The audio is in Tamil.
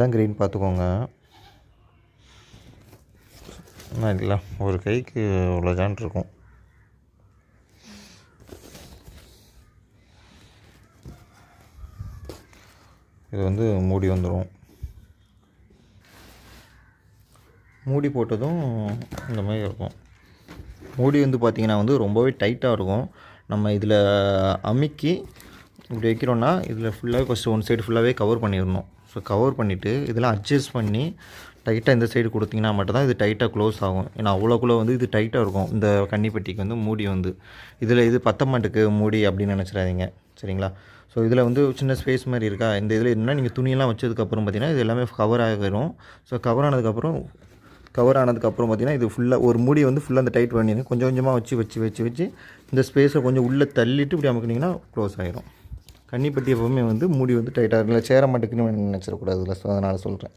இதான் கிரீன் பார்த்துக்கோங்க. என்ன இல்லை ஒரு கைக்கு இவ்வளோ ஜான் இருக்கும். இது வந்து மூடி வந்துடும் மூடி போட்டதும் இந்த மாதிரி இருக்கும். மூடி வந்து பார்த்திங்கன்னா வந்து ரொம்பவே டைட்டாக இருக்கும். நம்ம இதில் அமுக்கி இப்படி வைக்கிறோன்னா இதில் ஃபுல்லாகவே ஃபஸ்ட்டு ஒன் சைடு ஃபுல்லாகவே கவர் பண்ணிடணும். ஸோ கவர் பண்ணிவிட்டு இதெல்லாம் அட்ஜஸ்ட் பண்ணி டைட்டாக இந்த சைடு கொடுத்தீங்கன்னா மட்டும்தான் இது டைட்டாக க்ளோஸ் ஆகும். ஏன்னா அவ்வளோக்குள்ளே வந்து இது டைட்டாக இருக்கும். இந்த கன்னிப்பெட்டிக்கு வந்து மூடி வந்து. இதில் இது பத்த மாட்டுக்கு மூடி அப்படின்னு நினச்சிடாதீங்க. சரிங்களா? ஸோ இதில் வந்து சின்ன ஸ்பேஸ் மாதிரி இருக்கா? இந்த இதில் என்னென்னா நீங்கள் துணியெல்லாம் வச்சதுக்கப்புறம் பார்த்தீங்கன்னா இது எல்லாமே கவர் ஆகிடும் ஸோ கவர் ஆனதுக்கப்புறம் கவர் ஆனதுக்கப்புறம் பார்த்தீங்கன்னா இது ஃபுல்லாக ஒரு மூடி வந்து ஃபுல்லாக அந்த டைட் பண்ணிடுங்க கொஞ்சம் கொஞ்சமாக வச்சு வச்சு வச்சு வச்சு இந்த ஸ்பேஸை கொஞ்சம் உள்ளே தள்ளிட்டு இப்படி அமுக்குனிங்கன்னா க்ளோஸ் ஆகிடும் கன்னிப்பட்டி எப்பவுமே வந்து மூடி வந்து டைட்டாக இல்லை சேர மாட்டேங்குன்னு நினச்சிடக்கூடாது. இல்லை ஸோ அதனால் சொல்கிறேன்